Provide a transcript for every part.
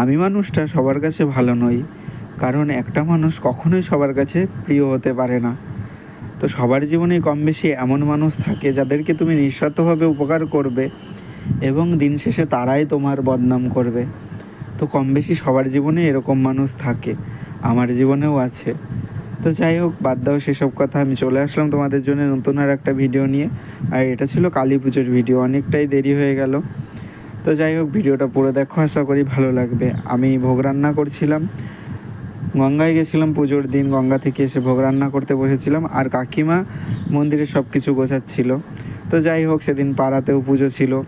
আমি মানুষটা সবার কাছে ভালো নই, কারণ একটা মানুষ কখনোই সবার কাছে প্রিয় হতে পারে না। তো সবার জীবনেই কম বেশি এমন মানুষ থাকে যাদেরকে তুমি নিঃস্বার্থভাবে উপকার করবে এবং দিন শেষে তারাই তোমার বদনাম করবে। তো কম বেশি সবার জীবনে এরকম মানুষ থাকে, আমার জীবনেও আছে। তো যাই হোক, বাদ দাও সেসব কথা, আমি চলে আসলাম তোমাদের জন্য নতুন আর একটা ভিডিও নিয়ে। আর এটা ছিল কালী পুজোর ভিডিও, অনেকটাই দেরি হয়ে গেল। তো যাই হোক, ভিডিওটা পুরো দেখো, আশা করি ভালো লাগবে। আমি ভোগ রান্না করছিলাম। গঙ্গায় গেছিলাম পুজোর দিন, গঙ্গা থেকে এসে ভোগ রান্না করতে বসেছিলাম। আর কাকিমা মন্দিরে সব কিছু গোছাচ্ছিল। তো যাই হোক, সেদিন পাড়াতেও পুজো ছিল।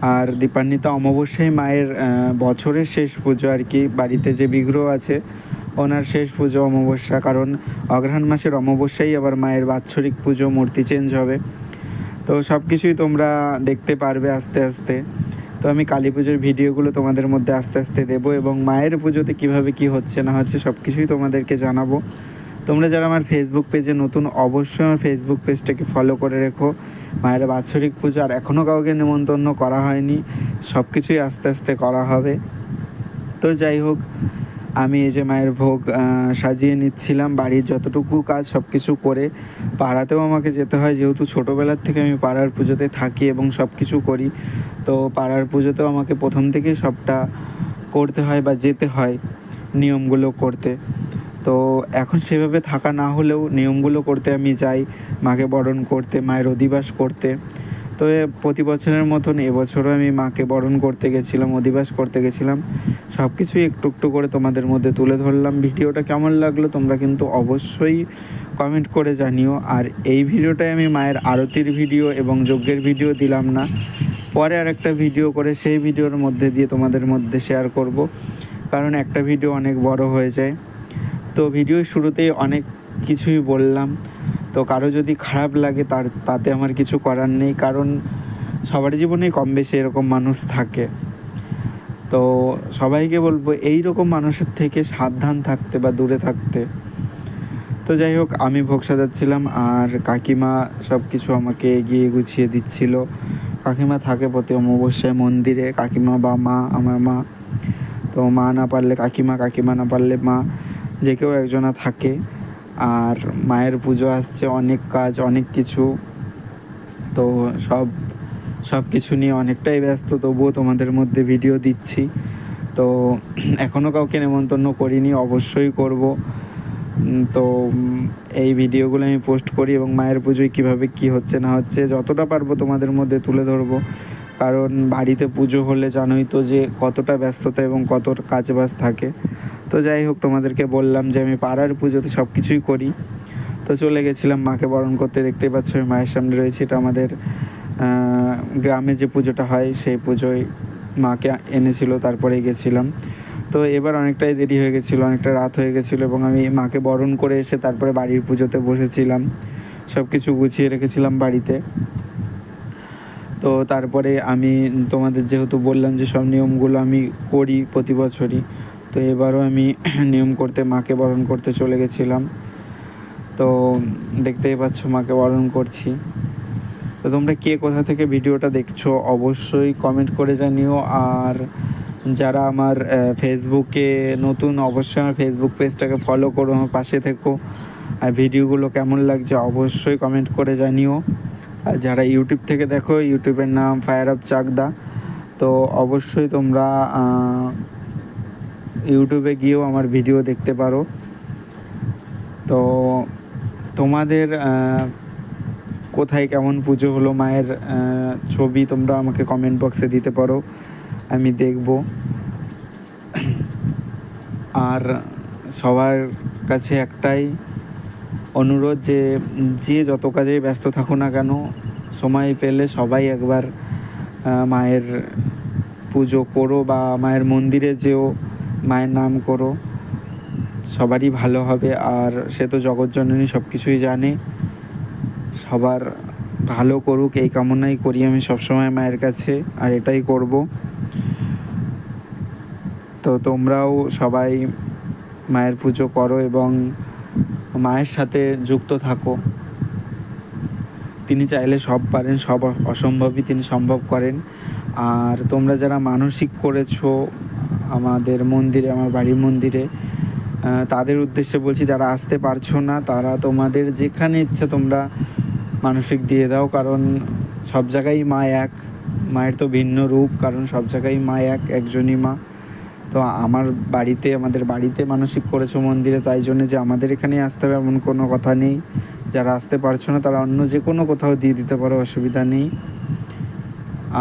আর দীপান্বিতা অমাবস্যায় মায়ের বছরের শেষ পুজো আর কি। বাড়িতে যে বিগ্রহ আছে, ওনার শেষ পুজো অমাবস্যা। কারণ অগ্রহায়ণ মাসের অমাবস্যাই আবার মায়ের বাৎসরিক পুজো, মূর্তি চেঞ্জ হবে। তো সব কিছুই তোমরা দেখতে পারবে আস্তে আস্তে। তো আমি কালী পুজোর ভিডিওগুলো তোমাদের মধ্যে আস্তে আস্তে দেবো এবং মায়ের পুজোতে কীভাবে কি হচ্ছে না হচ্ছে সব কিছুই তোমাদেরকে জানাব। তোমরা যারা আমার ফেসবুক পেজে নতুন, অবশ্যই আমার ফেসবুক পেজটাকে ফলো করে রেখো। মায়ের বাৎসরিক পুজো আর এখনও কাউকে নিমন্ত্রণ করা হয়নি সব কিছুই আস্তে আস্তে করা হবে। তো যাই হোক আমি এই যে মায়ের ভোগ সাজিয়ে নিচ্ছিলাম বাড়ির যতটুকু কাজ সব কিছু করে। পাড়াতেও আমাকে যেতে হয়, যেহেতু ছোটোবেলার থেকে আমি পাড়ার পুজোতে থাকি এবং সব কিছু করি, তো পাড়ার পুজোতেও আমাকে প্রথম থেকেই সবটা করতে হয় বা যেতে হয় নিয়মগুলো করতে। তো এখন সেভাবে থাকা না হলেও নিয়মগুলো করতে আমি যাই, মাকে বরণ করতে, মায়ের অধিবাস করতে। তো প্রতি বছরের মতন এবছরও আমি মাকে বরণ করতে গেছিলাম, অধিবাস করতে গেছিলাম। সব কিছুই একটু একটু করে তোমাদের মধ্যে তুলে ধরলাম। ভিডিওটা কেমন লাগল তোমরা কিন্তু অবশ্যই কমেন্ট করে জানিও। আর এই ভিডিওটায় আমি মায়ের আরতির ভিডিও এবং যজ্ঞের ভিডিও দিলাম না। পরে আর একটা ভিডিও করে সেই ভিডিওর মধ্যে দিয়ে তোমাদের মধ্যে শেয়ার করব। কারণ একটা ভিডিও অনেক বড় হয়ে যায়। তো ভিডিওর শুরুতেই অনেক কিছুই বললাম। তো কারও যদি খারাপ লাগে তার, তাতে আমার কিছু করার নেই, কারণ সবার জীবনেই কম বেশি এরকম মানুষ থাকে। তো সবাইকে বলব এই রকম মানুষের থেকে সাবধান থাকতে বা দূরে থাকতে। তো যাই হোক, আমি ভোগ সাজাচ্ছিলাম আর কাকিমা সব কিছু আমাকে এগিয়ে গুছিয়ে দিচ্ছিল। কাকিমা থাকে প্রতি অমাবস্যায় মন্দিরে, কাকিমা বা মা, আমার মা। তো মা না পারলে কাকিমা কাকিমা না পারলে মা। যে কেউ একজনা থাকে। আর মায়ের পুজো আসছে, অনেক কাজ, অনেক কিছু। তো সব সব কিছু নিয়ে অনেকটাই ব্যস্ত, তবুও তোমাদের মধ্যে ভিডিও দিচ্ছি। তো এখনও কাউকে নেমন্তন্ন করিনি, অবশ্যই করব। তো এই ভিডিওগুলো আমি পোস্ট করি এবং মায়ের পুজোয় কীভাবে কী হচ্ছে না হচ্ছে, যতটা পারব তোমাদের মধ্যে তুলে ধরবো। কারণ বাড়িতে পুজো হলে জানোই তো যে কতটা ব্যস্ততা এবং কত কাজ বাজ থাকে। তো যাই হোক, তোমাদেরকে বললাম যে আমি পাড়ার পুজোতে সব কিছুই করি। তো চলে গেছিলাম মাকে বরণ করতে, দেখতেই পাচ্ছ আমি মায়ের সামনে রয়েছে। এটা আমাদের গ্রামে যে পুজোটা হয়, সেই পুজোয় মাকে এনেছিল তারপরে গেছিলাম। তো এবার অনেকটাই দেরি হয়ে গেছিল, অনেকটা রাত হয়ে গেছিল এবং আমি মাকে বরণ করে এসে তারপরে বাড়ির পুজোতে বসেছিলাম। সব কিছু গুছিয়ে রেখেছিলাম বাড়িতে। তো তারপরে আমি তোমাদের যেহেতু বললাম যে সব নিয়মগুলো আমি করি প্রতি বছরই, তো এবারও আমি নিয়ম করতে, মাকে বরণ করতে চলে গেছিলাম। তো দেখতেই পাচ্ছ মাকে বরণ করছি। তো তোমরা কে কোথা থেকে ভিডিওটা দেখছ অবশ্যই কমেন্ট করে জানিও। আর যারা আমার ফেসবুকে নতুন, অবশ্যই আমার ফেসবুক পেজটাকে ফলো করো, আমার পাশে থেকো। আর ভিডিওগুলো কেমন লাগছে অবশ্যই কমেন্ট করে জানিও। আর যারা ইউটিউব থেকে দেখো ইউটিউবের নাম ফায়ার আপ চাকদা তো অবশ্যই তোমরা ইউটিউবে গিয়েও আমার ভিডিও দেখতে পারো। তো তোমাদের কোথায় কেমন পুজো হলো, মায়ের ছবি তোমরা আমাকে কমেন্ট বক্সে দিতে পারো, আমি দেখব। আর সবার কাছে একটাই অনুরোধ যে যে যত কাজেই ব্যস্ত থাকো না কেন, সময় পেলে সবাই একবার মায়ের পুজো করো বা মায়ের মন্দিরে যেও, মায়ের নাম করো। সবারই ভালো হবে আর সে তো জগৎজননী সব কিছুই জানে। সবার ভালো করুক, এই কামনাই করি আমি সবসময় মায়ের কাছে আর এটাই করব। তো তোমরাও সবাই মায়ের পুজো করো এবং মায়ের সাথে যুক্ত থাকো। তিনি চাইলে সব পারেন, সব অসম্ভবই তিনি সম্ভব করেন। আর তোমরা যারা মানসিক করেছ আমাদের মন্দিরে, আমার বাড়ির মন্দিরে তাদের উদ্দেশ্যে বলছি, যারা আসতে পারছ না, তারা তোমাদের যেখানে ইচ্ছা তোমরা মানসিক দিয়ে দাও, কারণ সব জায়গায় মা এক। মায়ের তো ভিন্ন রূপ, কারণ সব জায়গায় মা এক, একজনই মা। তো আমার বাড়িতে, আমাদের বাড়িতে মানসিক করেছ মন্দিরে, তাই জন্য যে আমাদের এখানে আসতে হবে এমন কোনো কথা নেই। যারা আসতে পারছ না, তারা অন্য যে কোনো কোথাও দিয়ে দিতে পারো, অসুবিধা নেই।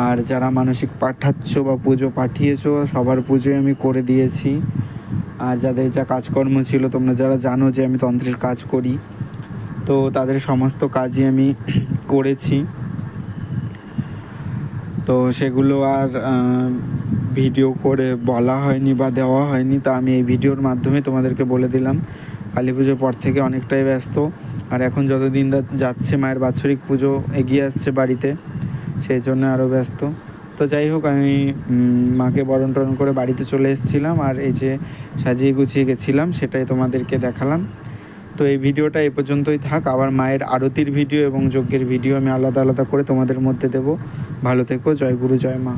আর যারা মানসিক পাঠাচ্ছ বা পুজো পাঠিয়েছো, সবার পুজোই আমি করে দিয়েছি। আর যাদের যা কাজকর্ম ছিল, তোমরা যারা জানো যে আমি তন্ত্রের কাজ করি, তো তাদের সমস্ত কাজই আমি করেছি। তো সেগুলো আর ভিডিও করে বলা হয়নি বা দেওয়া হয়নি, তা আমি এই ভিডিওর মাধ্যমে তোমাদেরকে বলে দিলাম। কালী পুজোর পর থেকে অনেকটাই ব্যস্ত। আর এখন যতদিন যা- যাচ্ছে মায়ের বাৎসরিক পুজো এগিয়ে আসছে বাড়িতে, সেই জন্য আরও ব্যস্ত। তো যাই হোক, আমি মাকে বরণ টরণ করে বাড়িতে চলে এসেছিলাম, আর এই যে সাজিয়ে গুছিয়ে গেছিলাম, সেটাই তোমাদেরকে দেখালাম। তো এই ভিডিওটা এ পর্যন্তই থাক। আবার মায়ের আরতির ভিডিও এবং যজ্ঞের ভিডিও আমি আলাদা আলাদা করে তোমাদের মধ্যে দেব। ভালো থেকো, জয় গুরু, জয় মা।